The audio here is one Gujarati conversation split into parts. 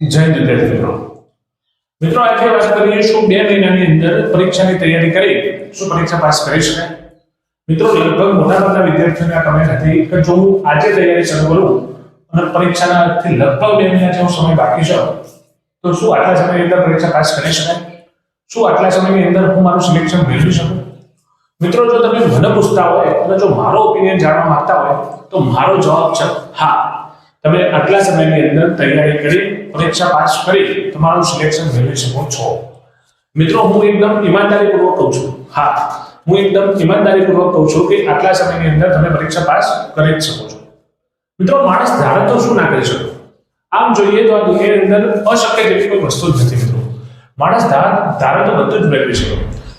જય વિદ્યાર્થી મિત્રો મિત્રો, આજે વાત કરીએ શું બે મહિનાની અંદર પરીક્ષાની તૈયારી કરી, શું પરીક્ષા પાસ કરી શકાય? મિત્રો, લગભગ મોટાભાગના વિદ્યાર્થીઓને આ કમેન્ટ હતી કે જો હું આજે તૈયારી શરૂ કરું, અને પરીક્ષાના થી લગભગ બે મહિના જેવો સમય બાકી છે, તો શું આટલા સમયની અંદર પરીક્ષા પાસ કરી શકાય? શું આટલા સમયની અંદર હું મારું સિલેક્શન મેળવી શકું? મિત્રો, જો તમે મને પૂછતા હોય, અને જો મારો ઓપિનિયન જાણવા માંગતા હોય, તો મારો જવાબ છે હા. તમે આટલા સમયની અંદર તૈયારી કરી, પરીક્ષા પાસ કરી, તમારું સિલેક્શન મેળવી શકો છો. મિત્રો, હું એકદમ ઈમાનદારીપૂર્વક કહું છું. હા, હું એકદમ ઈમાનદારીપૂર્વક કહું છું કે આટલા સમયની અંદર તમે પરીક્ષા પાસ કરી જ શકો છો. મિત્રો, માણસ ધારે તો શું ના કરી શકે? આમ જોઈએ તો આ દુનિયાની અંદર અશક્ય જેવી કોઈ વસ્તુ જ નથી, મિત્રો. માણસ ધાર તો બધું જ મેળવી શકે.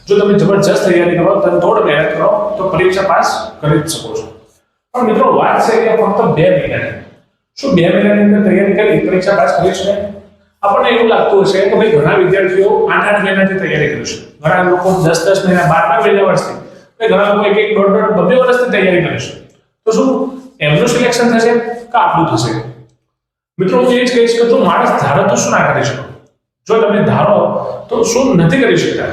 જો તમે જબરજસ્ત તૈયારી કરો, તમે થોડ મહેનત કરો, તો પરીક્ષા પાસ કરી જ શકો છો. પણ મિત્રો, વાત છે કે ફક્ત બે મહિનાની. શું બે મહિનાની અંદર તૈયારી કરી? પરીક્ષા પાસ કરી છે? આપણને એવું લાગતું હશે કે ભાઈ ઘણા વિદ્યાર્થીઓ આઠ આઠ મહિનાથી તૈયારી કરે છે. ઘણા લોકો દસ દસ મહિના બાર બાર મહિના વર્ષથી. ઘણા લોકો એક એક દોઢ દોઢ બબે વર્ષથી તૈયારી કરે છે. તો શું એમનું સિલેક્શન થશે કે આપણું થશે? મિત્રો, હું એ જ કહીશ કે તું માણસ ધારો તો શું ના કરી શકો? જો તમે ધારો તો શું નથી કરી શકતા?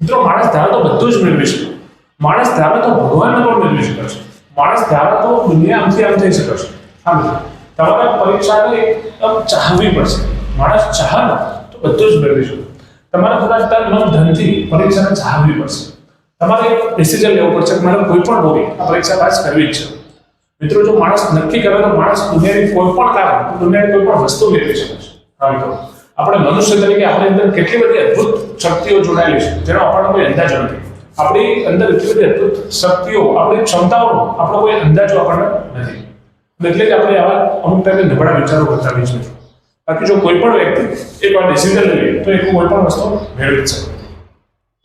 મિત્રો, માણસ ધારો તો બધું જ મેળવી શકે. માણસ ધારો તો ભગવાનને પણ મેળવી શકે છે. માણસ ધારો તો દુનિયા આમથી આમ થઈ શકે છે. હા, મિત્રો. તમારે પરીક્ષાને આમ ચાહવી પડશે માણસ ચાહે તો બધું જ મેળવી શકે તમારે કદાચ તન મન ધનથી પરીક્ષાને ચાહવી પડશે તમારે એક ડિસિઝન લેવું પડશે કે મારે કોઈ પણ બોલી આ પરીક્ષા પાસ કરવી જ છે. મિત્રો, જો માણસ નક્કી કરે તો માણસ દુનિયાની કોઈ પણ કારણ દુનિયાની કોઈ પણ વસ્તુ મેળવી શકે છે. આપણે મનુષ્ય તરીકે આપણી અંદર કેટલી બધી અદ્ભુત શક્તિઓ જોડાયેલી છે જેનો આપણને કોઈ અંદાજો નથી. આપણી અંદર એટલી બધી અદ્ભુત શક્તિઓ, આપણી ક્ષમતાઓનો આપણો કોઈ અંદાજો આપણને નથી. એટલે જ આપણે આવા અમુક ટાઈમે નબળા વિચારો હોઈએ છીએ. બાકી જો કોઈ પણ વ્યક્તિ એક વાર ડિસિઝન લે, તો એ કોઈ પણ વસ્તુ મેળવી શકે.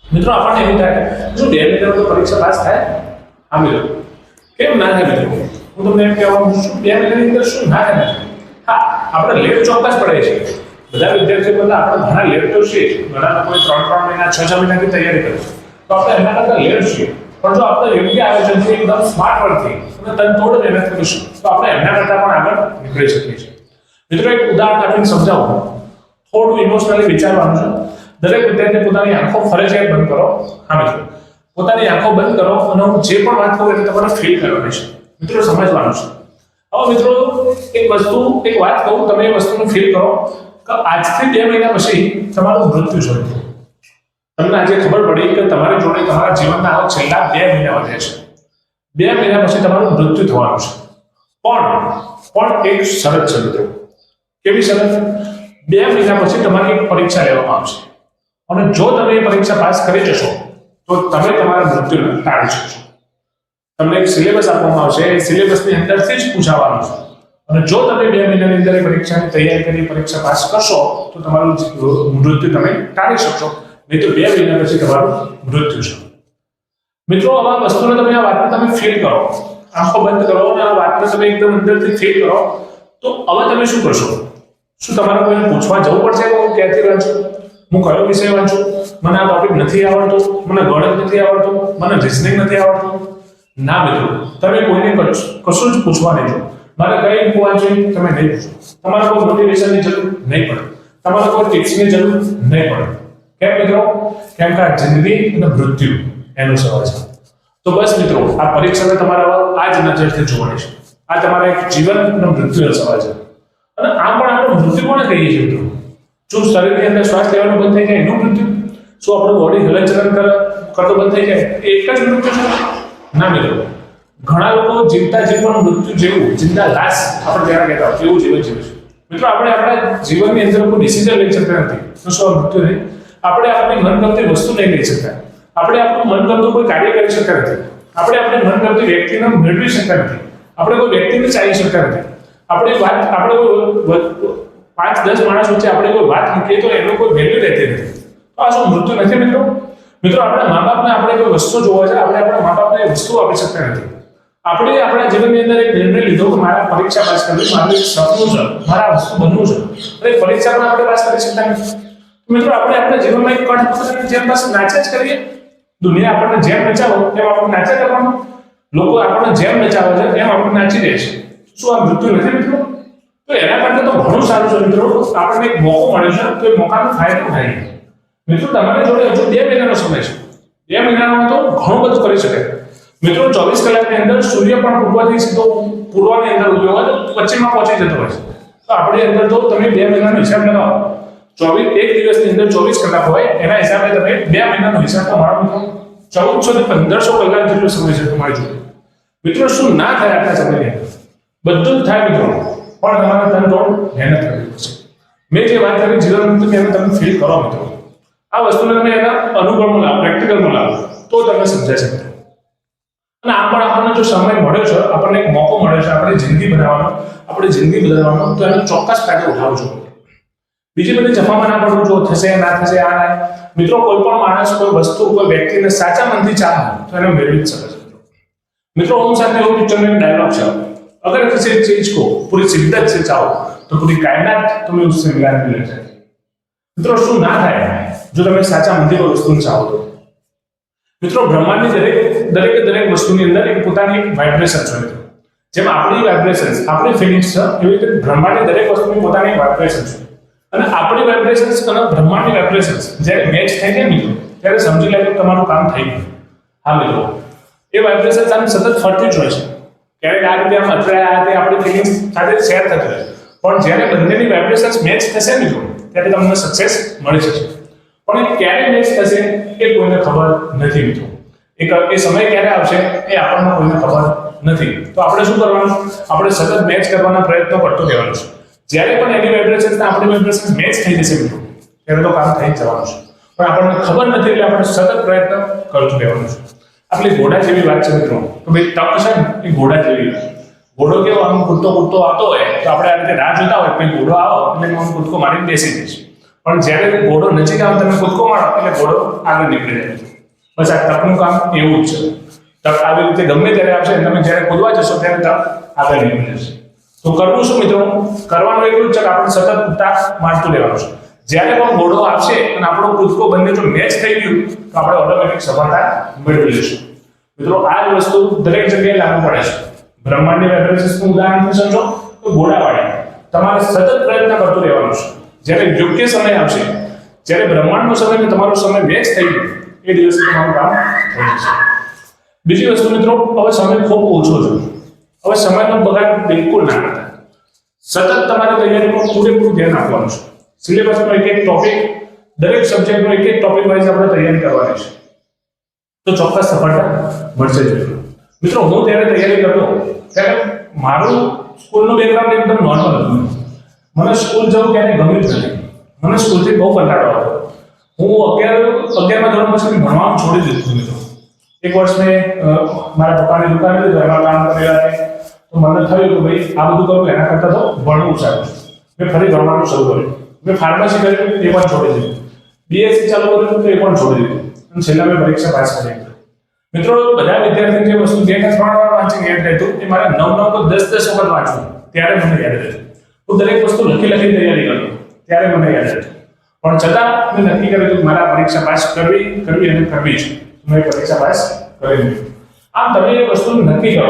મિત્રો, આપણને એવું થાય જો બે મિનિટમાં તો પરીક્ષા પાસ થાય આ મિત્રો. કેમ ના થાય મિત્રો? હું તમને એમ કહેવા માંગુ છું, બે મહિનાની અંદર શું ના થાય હા, આપણે લેટ ચોક્કસ પડે છે. બધા વિદ્યાર્થીઓ બધા આપણે ઘણા લેટ તો છીએ. ઘણા કોઈ ત્રણ ત્રણ મહિના, છ છ મહિનાથી તૈયારી કરે તો આપણે એના કરતાં લેટ છીએ. પણ જો આપણે યોગ્ય આયોજનથી એકદમ સ્માર્ટ વર્કથી અને તનતોડ મહેનત કરીશું. તો આપણે એમના કરતા પણ આગળ નીકળી શકીએ છીએ. મિત્રો, એક ઉદાહરણ આપીને સમજાવું. થોડું ઇમોશનલી વિચારવાનું છે. દરેક વિદ્યાર્થી પોતાની આંખો ફરજિયાત બંધ કરો. હા, મિત્રો. પોતાની આંખો બંધ કરો અને હું જે પણ વાત કરું એટલે તમારે ફીલ કરવાની છે. મિત્રો, સમજવાનું છે. હવે મિત્રો, એક વસ્તુ, એક વાત કહું, તમે એ વસ્તુનું ફીલ કરો કે આજથી બે મહિના પછી તમારું મૃત્યુ થયું. તમને આજે ખબર પડી કે તમારી તમારા જીવનના આવા છેલ્લા બે મહિના વધે છે. બે મહિના પછી તમારું મૃત્યુ થવાનું છે. પણ પણ એક શરત છે મિત્રો. કેવી શરત? બે મહિના પછી તમારી એક પરીક્ષા લેવામાં આવશે. અને જો તમે એ પરીક્ષા પાસ કરી જશો, તો તમે તમારા મૃત્યુને ટાળી શકશો. તમને એક સિલેબસ આપવામાં આવશે. એ સિલેબસની અંદરથી જ પૂછાવાનું છે. અને જો તમે બે મહિનાની અંદર એ પરીક્ષાની તૈયારી કરી પરીક્ષા પાસ કરશો, તો તમારું મૃત્યુ તમે ટાળી શકશો. નહીં તો બે મહિના પછી તમારું મૃત્યુ છે. મિત્રો, આવા વસ્તુને તમે આ વાતને તમે ફીલ કરો. આંખો બંધ કરો અને આ વાતને તમે એકદમ અંદરથી ફીલ કરો. તો હવે તમે શું કરશો? શું તમારે કોઈને પૂછવા જવું પડશે કે હું ક્યાંથી વાંચું હું કયો વિષય વાંચું મને આ ટોપિક નથી આવડતો. મને ગણિત નથી આવડતું. મને રિઝનિંગ નથી આવડતું. ના મિત્રો, તમે કોઈને કશ- જ પૂછવા નહીં જો મારે કઈ બુક વાંચવી તમે નહીં પૂછો. તમારે કોઈ મોટિવેશનની જરૂર નહીં પડે. તમારે કોઈ ટિપ્સની જરૂર નહીં પડે. કેમ મિત્રો? કેમ કે આ જિંદગી અને મૃત્યુ એનો સવાલ છે. તો બસ મિત્રો, આ પરીક્ષાને તમારા આ જ નજરથી જોવાની છે. આ તમારા એક જીવન અને મૃત્યુનો સવાલ છે. અને આમ પણ આપણે મૃત્યુ પણ કહીએ છીએ મિત્રો? શું શરીરની અંદર શ્વાસ લેવાનું બંધ થઈ જાય, એનું મૃત્યુ? શું આપણું બોડી હલનચલન કરતો બંધ થઈ જાય? એક જ મૃત્યુ છે? ના મિત્રો. ઘણા લોકો જીવતા જીવવાનું મૃત્યુ જેવું, જીવતા લાશ આપણે જ્યારે કહેતા હોય, એવું જીવન જીવે છે. મિત્રો, આપણે આપણા જીવનની અંદર કોઈ ડિસિઝન લઈ શકતા નથી. તો શું મૃત્યુ નહીં? આપણે આપણી મનગમતી વસ્તુ નહીં લઈ શકતા. આપણે આપણું મનગમતું કોઈ કાર્ય કરી શકતા નથી. આપણે મન મનગમતી વ્યક્તિને મેળવી શકતા નથી. આપણે કોઈ વ્યક્તિને ચાલી શકતા નથી. આપણે વાત, આપણે કોઈ પાંચ, દસ માણસ વચ્ચે આપણે કોઈ વાત મૂકીએ તો એનો કોઈ વેલ્યુ રહેતી નથી. તો આ શું મૃત્યુ નથી મિત્રો? મિત્રો, આપણા મા બાપને આપણે કોઈ વસ્તુ જોવા છે, આપણે આપણા મા બાપને વસ્તુ આપી શકતા નથી. આપણે આપણા જીવનની અંદર એક નિર્ણય લીધો કે મારા પરીક્ષા પાસ કરવી, મારું એક સપનું છે, મારા વસ્તુ બનવું છે. અને પરીક્ષામાં પરીક્ષા પણ આપણે પાસ કરી શકતા નથી. મિત્રો, આપણે આપણા જીવનમાં એક કઠ જેમ પાસે નાચે જ કરીએ દુનિયા આપણને જેમ નચાવો તેમ આપણે નાચ્યા કરવાનું. લોકો આપણને જેમ નચાવે છે એમ આપણે નાચી રહે છે. શું આ મૃત્યુ નથી મિત્રો? તો તો એના માટે તો ઘણું સારું છે મિત્રો. આપણને એક મોકો મળ્યો છે, તો એ મોકાનો ફાયદો થાય મિત્રો, તમારી જોડે હજુ બે મહિનાનો સમય છે. બે મહિનામાં તો ઘણું બધું કરી શકાય મિત્રો, ચોવીસ કલાકની અંદર સૂર્ય પણ પૂર્વથી સીધો પૂર્વની અંદર ઉદ્યોગ તો પશ્ચિમમાં પહોંચી જતો હોય છે. તો આપણી અંદર તો તમે બે મહિનાનો હિસાબ લગાવો. ચોવીસ, એક દિવસની અંદર ચોવીસ કલાક હોય, એના હિસાબે તમે બે મહિનાનો હિસાબ તમારો મારો મિત્રો ચૌદસો થી પંદરસો કલાક જેટલો સમય છે તમારી જોડે. મિત્રો, શું ના થાય આટલા સમયની અંદર? બધું જ થાય મિત્રો. પણ તમારે તન તોડ મહેનત કરવી પડશે. મેં જે વાત કરી, જીવન મુક્તિ એને તમે ફીલ કરો મિત્રો. આ વસ્તુને તમે એના અનુભવમાં લાવો પ્રેક્ટિકલમાં લાવો તો તમને સમજાય છે મિત્રો અને આ પણ આપણને જો સમય મળ્યો છે, આપણને એક મોકો મળ્યો છે, આપણી જિંદગી બનાવવાનો, આપણી જિંદગી બદલવાનો, તો એનો ચોક્કસ ફાયદો ઉઠાવજો બીજી બધી જફામાં ના પડવું જો થશે ના થશે આ ના મિત્રો કોઈ પણ માણસ કોઈ વસ્તુ કોઈ વ્યક્તિને સાચા મનથી ચાહે તો એને મેળવી જ શકે છે મિત્રો ઓમ શાંતિ ઓમ પિક્ચરનો એક डायलॉग છે अगर किसी चीज को पूरी शिद्दत से चाहो तो पूरी कायनात तुम्हें उससे मिलाने मिल जाएगी મિત્રો શું ના થાય જો તમે સાચા મનથી કોઈ વસ્તુને ચાહો તો મિત્રો બ્રહ્માંડની દરેક દરેકે દરેક વસ્તુની અંદર એક પોતાની એક વાઇબ્રેશન છે મિત્રો જેમ આપણી વાઇબ્રેશન્સ આપણી ફિલિંગ્સ છે એવી રીતે બ્રહ્માંડની દરેક વસ્તુની પોતાની વાઇબ્રેશન છે અને આપણી વાઇબ્રેશન્સ અને બ્રહ્માંડની વાઇબ્રેશન્સ જ્યારે મેચ થઈ જાય મિત્રો ત્યારે સમજી લેજો તમારું કામ થઈ ગયું. હા મિત્રો, એ વાઇબ્રેશન્સ આમ સતત ફરતી જ હોય છે. ક્યારેક આ રીતે આમ અથડાય, આ રીતે આપણી ફિલિંગ સાથે શેર થતી હોય પણ જ્યારે બંનેની વાઇબ્રેશન્સ મેચ થશે મિત્રો, ત્યારે તમને સક્સેસ મળી જશે. પણ એ ક્યારે મેચ થશે, એ કોઈને ખબર નથી મિત્રો. એક એ સમય ક્યારે આવશે, એ આપણને કોઈને ખબર નથી. તો આપણે શું કરવાનું? આપણે સતત મેચ કરવાના પ્રયત્નો કરતો રહેવાનું છે. જ્યારે પણ એની વાઇબ્રેશન આપણી વાઇબ્રેશન મેચ થઈ જશે મિત્રો. ત્યારે તો કામ થઈ જવાનું છે. પણ આપણને ખબર નથી એટલે આપણે સતત પ્રયત્ન કરતું રહેવાનું છે. આપણી ઘોડા જેવી વાત છે મિત્રો. તો ભાઈ તપ છે ને એ ઘોડા જેવી ઘોડો કેવો આમ કૂદતો કૂદતો આવતો હોય, તો આપણે આ રીતે રાહ જોતા હોય કે ઘોડો આવો, એટલે આમ કૂદકો મારીને બેસી જઈશ. પણ જ્યારે ઘોડો નજીક આવે, તમે કૂદકો મારો, એટલે ઘોડો આગળ નીકળી જાય. બસ આ તપનું કામ એવું જ છે. તપ આવી રીતે ગમે ત્યારે આવશે તમે જ્યારે કૂદવા જશો, ત્યારે તપ આગળ નીકળી જશે. તો કરવું શું મિત્રો? કરવાનું એટલું જ છે કે આપણે સતત ઉતાર મારતું રહેવાનું છે. જ્યારે પણ ઘોડો આવશે અને આપણો કૂદકો બંને જો મેચ થઈ ગયું, તો આપણે ઓટોમેટિક સફળતા મેળવી લઈશું. મિત્રો, આ જ વસ્તુ દરેક જગ્યાએ લાગુ પડે છે. બ્રહ્માંડની વાઇબ્રેશન્સનું ઉદાહરણ સમજો તો ઘોડાવાળી. તમારે સતત પ્રયત્ન કરતું રહેવાનું છે. જ્યારે યોગ્ય સમય આવશે, જ્યારે બ્રહ્માંડનો સમય અને તમારો સમય મેચ થઈ ગયો, એ દિવસે તમારું કામ થઈ જશે. બીજી વસ્તુ મિત્રો, હવે સમય ખૂબ ઓછો છે. હવે સમયનો બગાડ બિલકુલ ના કરતા. સતત તમારે તૈયારીમાં પૂરેપૂરું ધ્યાન આપવાનું છે. સિલેબસનો એક એક ટોપિક દરેક સબ્જેક્ટનો એક એક ટોપિક વાઇઝ આપણે તૈયારી કરવાની છે. તો ચોક્કસ સફળતા મળશે જ મિત્રો, હું ત્યારે તૈયારી કરતો ત્યારે મારું સ્કૂલનું બેકગ્રાઉન્ડ એકદમ નોર્મલ હતું. મને સ્કૂલ જવું ક્યારે ગમ્યું જ નથી. મને સ્કૂલથી બહુ કંટાળો આવ્યો. હું અગિયાર, અગિયારમાં ધોરણ પછી ભણવાનું છોડી દીધું મિત્રો. એક વર્ષ મેં મારા પપ્પાની દુકાન લીધું એમાં કામ હતા તો મને થયું કે ભાઈ, આ બધું કરું એના કરતાં તો ભણવું સારું મેં ફરી ભણવાનું શરૂ કર્યું. મેં ફાર્મસી કર્યું એ પણ છોડી દીધું. બીએસસી ચાલુ કર્યું તો એ પણ છોડી દીધું. અને છેલ્લા મેં પરીક્ષા પાસ કરી મિત્રો, બધા વિદ્યાર્થીઓ જે વસ્તુ બે કે ત્રણ વાર વાંચીને યાદ રહેતું, એ મારે નવ નવ તો દસ દસ વખત વાંચવું. ત્યારે મને યાદ રહેતું. હું દરેક વસ્તુ લખી લખી તૈયારી કરતો ત્યારે મને યાદ રહેતું. પણ છતાં, મેં નક્કી કર્યું કે મારા પરીક્ષા પાસ કરવી કરવી અને કરવી છે મેં પરીક્ષા પાસ કરી દીધી આમ તમે એ વસ્તુ નક્કી કરો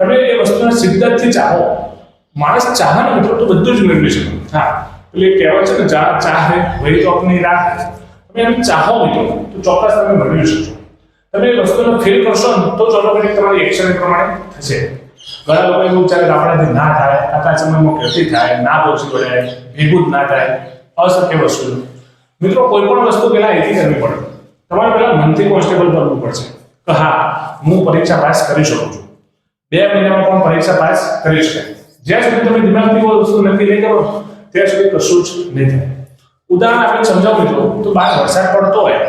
તમે એ વસ્તુને શિદ્દતથી ચાહો. માણસ ચાહે ને તો બધું જ મેળવી શકો. હા. એટલે કહેવત છે ને, જા, ચાહે વહી તો આપની રાહ તમે એમ ચાહો મિત્રો, તો ચોક્કસ તમે મેળવી શકશો. તમે એ વસ્તુને ફેલ કરશો ને, તો ઓટોમેટિક તમારી એક્શન પ્રમાણે થશે. ઘણા લોકો એવું વિચારે કે આપણાથી ના થાય, આટલા સમયમાં કેથી થાય, ના પહોંચી વળાય ભેગું જ ના થાય, અશક્ય વસ્તુ. મિત્રો, કોઈ પણ વસ્તુ પહેલા એથી કરવી પડે. તમારે પહેલા મનથી કોન્સ્ટેબલ કરવું પડશે કે હા, હું પરીક્ષા પાસ કરી શકું છું. બે મહિનામાં પણ પરીક્ષા પાસ કરી શકાય જ્યાં સુધી તમે દિમાગથી કોઈ વસ્તુ નક્કી નહીં કરો, ત્યાં સુધી કશું જ નહીં થાય. ઉદાહરણ આપણે સમજાવું મિત્રો, તો બહાર વરસાદ પડતો હોય,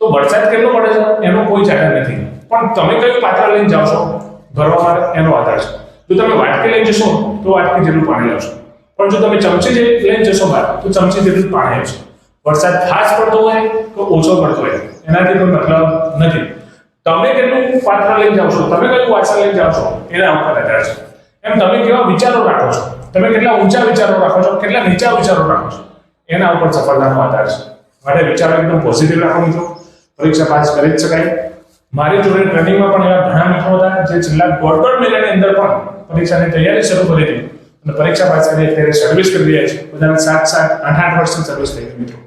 તો વરસાદ કેટલો પડે છે? એનો કોઈ જાહેર નથી. પણ તમે કયું પાત્ર લઈને જાઓ છો? ભરવા એનો આધાર છે. જો તમે વાટકી લઈને જશો, તો વાટકી જેટલું પાણી લાવશો પણ જો તમે ચમચી લઈને જશો બહાર, તો ચમચી જેટલું પાણી આવશે. વરસાદ ખાસ પડતો હોય કે ઓછો પડતો હોય, એનાથી કોઈ મતલબ નથી. તમે કેટલું પાત્ર લઈને જાઓ છો? તમે કયું વાસણ લઈને જાઓ છો? એના ઉપર આધાર છે. એમ તમે કેવા વિચારો રાખો છો? તમે કેટલા ઊંચા વિચારો રાખો છો? કેટલા નીચા વિચારો રાખો છો? એના ઉપર સફળતાનો આધાર છે. માટે વિચારો એકદમ પોઝિટિવ રાખો મિત્રો. પરીક્ષા પાસ કરી જ શકાય. મારી જોડે ટ્રેનિંગમાં પણ એવા ઘણા મિત્રો હતા જે છેલ્લા દોઢ મહિનાની અંદર પણ પરીક્ષાની તૈયારી શરૂ કરી હતી. અને પરીક્ષા પાસ કરી અત્યારે સર્વિસ કરી રહ્યા છે. બધાને સાત સાત આઠ આઠ વર્ષની સર્વિસ થઈ ગઈ મિત્રો.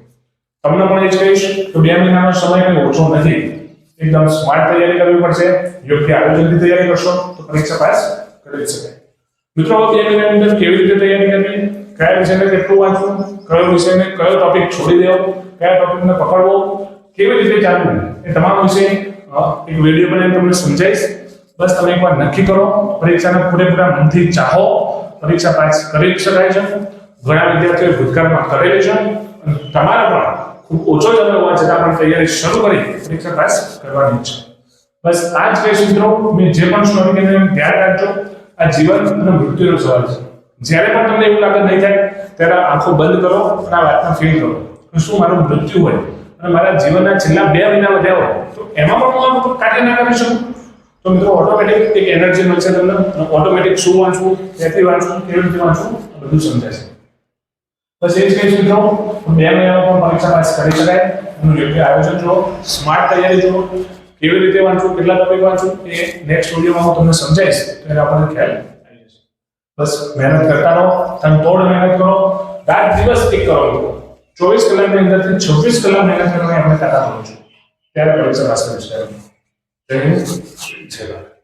તમને પણ એ જ કહીશ કે બે મહિનાનો સમય કંઈ ઓછો નથી. એકદમ સ્માર્ટ તૈયારી કરવી પડશે. યોગ્ય આયોજનથી તૈયારી કરશો તો પરીક્ષા પાસ કરી શકાય. મિત્રો તૈયારી અંદર કેવી રીતે તૈયારી કરવી? કયા વિષયને કેટલું વાંચવું? કયો વિષયને કયો ટોપિક છોડી દેવો? કયા ટોપિકને પકડવો? કેવી રીતે ચાલવું? એ તમામ વિશે એક વીડિયો બનાવીને તમને સમજાવીશ. બસ તમે એકવાર નક્કી કરો, પરીક્ષાને પૂરેપૂરા મનથી ચાહો, પરીક્ષા પાસ કરી શકાય છે. ઘણા વિદ્યાર્થીઓ ભૂતકાળમાં કરેલી છે. અને તમારા પણ ખૂબ ઓછો સમય હોવા છતાં પણ તૈયારી શરૂ કરી. પરીક્ષા પાસ કરવાની છે બસ આ જ કહીશ મિત્રો, મેં જે પણ સ્ટોરી કીધું ધ્યાન રાખજો. આ જીવન અને મૃત્યુનો સવાલ છે. જ્યારે પણ તમને એવું લાગે નહીં થાય, ત્યારે આંખો બંધ કરો અને આ વાતને ફીલ કરો કે શું મારું મૃત્યુ હોય. અને મારા જીવનના છેલ્લા બે મહિના વધ્યા હોય, તો એમાં પણ હું આ કાર્ય ના કરી શકું? તો મિત્રો ઓટોમેટિક એક એનર્જી મળશે તમને ઓટોમેટિક શું વાંચવું, ક્યાંથી વાંચવું, કેવી રીતે વાંચવું બધું સમજાશે. બસ એ જ કહીશ મિત્રો, બે મહિનામાં પણ પરીક્ષા પાસ કરી શકાય. એનું યોગ્ય આયોજન જુઓ સ્માર્ટ તૈયારી જુઓ, કેવી રીતે વાંચવું, કેટલા ટોપિક વાંચવું, એ નેક્સ્ટ વિડીયોમાં હું તમને સમજાવીશ. તો આપણને ખ્યાલ આવી જશે. બસ, મહેનત કરતા રહો, તમે તોડ મહેનત કરો, રાત દિવસ એક કરો. લોકો ચોવીસ કલાકની અંદરથી છવ્વીસ કલાક મહેનત કરવાની આપણે તાકાત હોય છે ત્યારે પરીક્ષા પાસ કરી શકાય. જય હિન્દ, જય ભારત.